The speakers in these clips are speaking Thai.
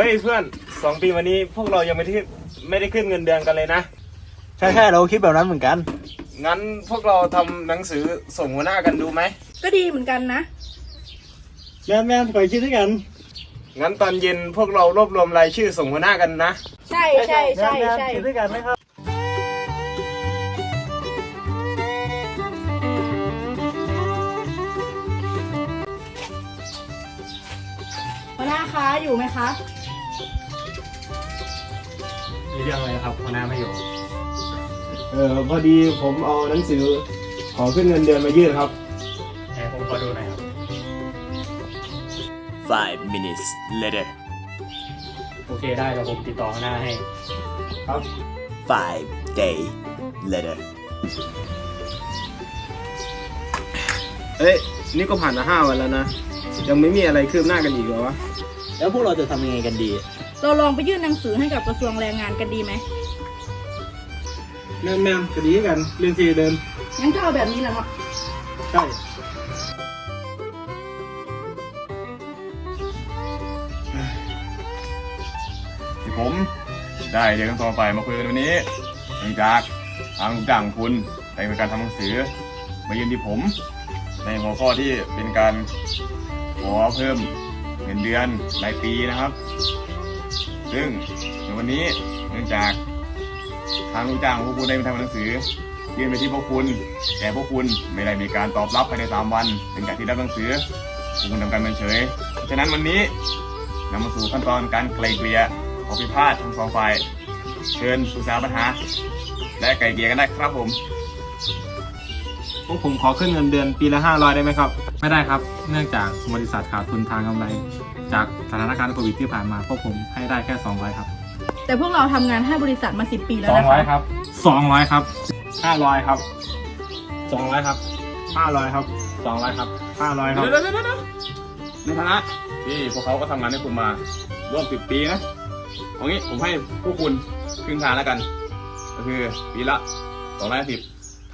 เฮ้ยเพื่อนสองปีวันนี้พวกเรายังไม่ได้ขึ้นไม่ได้ขึ้นเงินเดือนกันเลยนะ ใช่ใช่เราคิดแบบนั้นเหมือนกัน งั้นพวกเราทำหนังสือส่งหัวหน้ากันดูไหม ก็ดีเหมือนกันนะ แม่แม่คอยคิดด้วยกัน งั้นตอนเย็นพวกเรารวบรวมรายชื่อส่งหัวหน้ากันนะ ใช่ใช่ใช่ใช่ คิดด้วยกันไหมครับ หัวหน้าคะอยู่ไหมคะ มีเรื่องอะไรครับหัวหน้าไม่อยู่ เออพอดีผมเอาหนังสือขอขึ้นเงินเดือนมายื่นครับแหมผมขอดูหน่อยครับ Five minutes later. โอเคได้เดี๋ยวผมติดต่อหัวหน้าให้ ครับ Five day later. เอ้ย นี่ก็ผ่านมาห้าวันแล้วนะ ยังไม่มีอะไรคืบหน้ากันอีกเหรอวะ แล้วพวกเราจะทำยังไงกันดี เราลองไปยื่นหนังสือให้กับกระทรวงแรงงานกันดีไหมแม่แม่คดีกันเรื่องที่เดิมงั้นก็เอาแบบนี้แหละเนาะใช่ที่ผมได้เรียกทั้งสองฝ่ายมาคุยกันวันนี้เนื่องจากทางลูกจ้างของคุณได้มีการทำหนังสือมายื่นที่ผม ในหัวข้อที่เป็นการขอเพิ่มเงินเดือนรายปีนะครับ ซึ่งในวันนี้เนื่องจากทางลูกจ้างของพวกคุณได้มาทำหนังสือยื่นไปที่พวกคุณ แต่พวกคุณไม่ได้มีการตอบรับภายในสามวันหลังจากที่ได้หนังสือพวกคุณทำการเมินเฉยเพราะฉะนั้นวันนี้นำมาสู่ขั้นตอนการไกลเกลี่ยขอพิพาททั้งสองฝ่ายเชิญปรึกษาปัญหา และไกลเกลี่ยกันได้ครับผมพวกผมขอขึ้นเงินเดือนปีละห้าร้อยได้ไหมครับ ไม่ได้ครับ เนื่องจากบริษัทขาดทุนทางกำไร จากสถานการณ์โควิดที่ผ่านมาพวกผมให้ได้แค่ 200 ครับ แต่พวกเราทำงานให้บริษัทมาสิบปีแล้วนะคะ 200 ครับ 200 ครับห้าร้อยครับสองร้อยครับห้าร้อยครับ 200 ครับห้าร้อยครับเดี๋ยวเดี๋ยวเดี๋ยวเดี๋ยวในฐานะที่พวกเขาก็ทำงานให้คุณมาร่วมสิบปีนะเอางี้ผมให้พวกคุณครึ่งทางแล้วกัน ก็คือปีละสองร้อยสิบ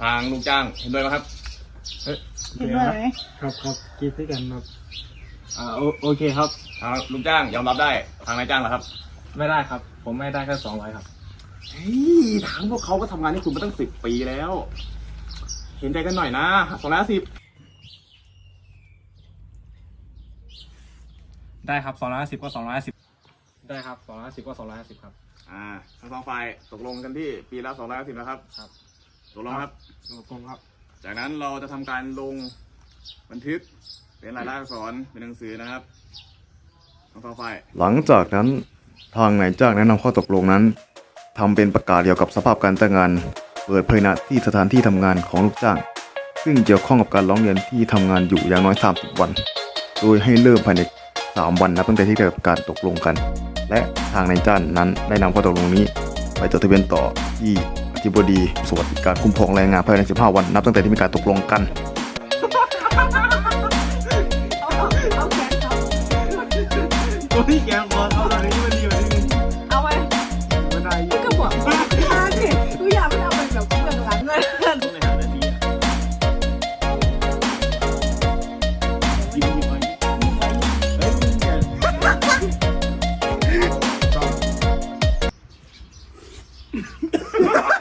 ทางลูกจ้างเห็นด้วยไหมครับเห็นด้วยไหมครับครับคิดด้วยกันครับ อ่าโอโอเคครับ ทางลูกจ้างยอมรับได้ทางนายจ้างเหรอครับ ไม่ได้ครับ ผมไม่ได้แค่200ครับ เฮ้ยทางพวกเขาก็ทำงานให้คุณมาตั้งสิบปีแล้ว เห็นใจกันหน่อยนะสองร้อยสิบได้ครับ250ก็250ได้ครับ250ก็250ครับ อ่าทั้งสองฝ่ายตกลงกันที่ปีละสองร้อยสิบนะครับครับ ตกลงครับขอบคุณครับ จากนั้นเราจะทำการลงบันทึก เป็นลายลักษณ์อักษรเป็นหนังสือนะครับทั้องฝ่ายหลังจากนั้นทางนายจ้างแนะนำข้อตกลงนั้นทำเป็นประกาศเกี่ยวกับสภาพการจ้างงาน เปิดเผยณที่สถานที่ทำงานของลูกจ้าง ซึ่งเกี่ยวข้องกับการร้องเรียนที่ทำงานอยู่อย่างน้อย 30 วัน โดยให้เริ่มภายใน 3 วันนับตั้งแต่ที่ได้รับการตกลงกัน และทางนายจ้างนั้นได้นำข้อตกลงนี้ ไปจดทะเบียนต่อที่อธิบดีสวัสดิการคุ้มครองแรงงานภายใน 15 วัน นับตั้งแต่ที่มีการตกลงกัน โอ้ยแกงบอลเอาตรงนี้